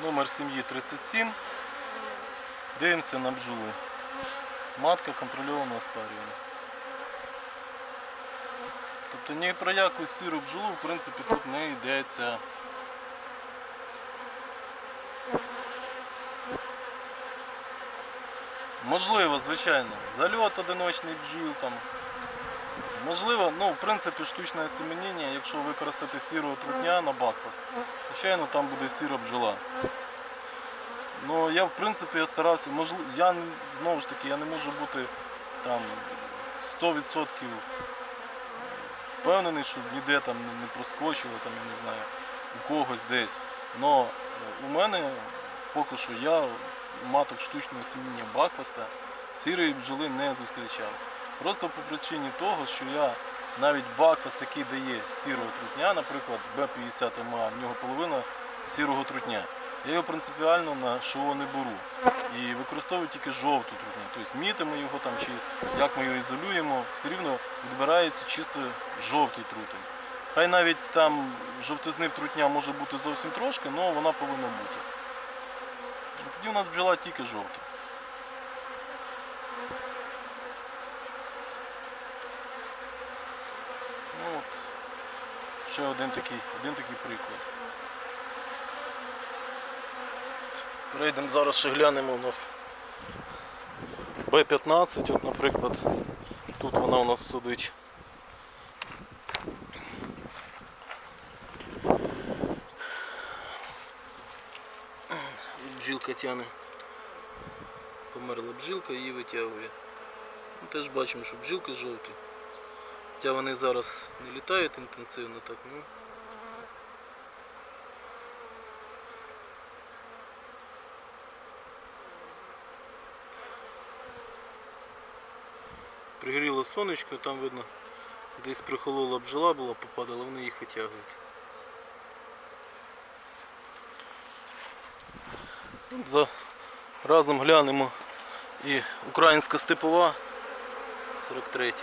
Номер сім'ї 37. Дивимося на бджолу. Матка контрольованого спарювання. Тобто ні про яку сіру бджолу в принципі тут не йдеться. Можливо, звичайно, зальот одиночний бджіл там. Можливо, ну в принципі штучне осеменіння, якщо використати сірого трутня на бакфаст, звичайно там буде сіра бджола. Ну я в принципі я старався, можливо, я знову ж таки я не можу бути там 100% впевнений, що ніде там не- не проскочило, там, я не знаю, у когось десь. Но е, у мене поки що я маток штучного сіміння бакфаста сірої бджоли не зустрічав. Просто по причині того, що я навіть бакфаст, який дає сірого трутня, наприклад, Б50МА, в нього половина сірого трутня. Я його принципіально на ШО не беру. І використовую тільки жовту трутню. Тобто мітимо його там чи як ми його ізолюємо, все рівно відбирається чисто жовтий трутень. Хай навіть там жовтизни трутня може бути зовсім трошки, але вона повинна бути. Тоді у нас бджола тільки жовта. Ну от, ще один такий, один такий приклад. Перейдемо зараз ще глянемо у нас Б-15, от, наприклад, тут вона у нас сидить. Бджілка тяне. Померла бджілка, її витягує. Ну, теж бачимо, що бджілки жовті. Хоча вони зараз не літають інтенсивно так, ну. Пригріло сонечко, там видно, десь прихолола бджола була, попадала, вони їх витягують. За... Разом глянемо і українська степова 43.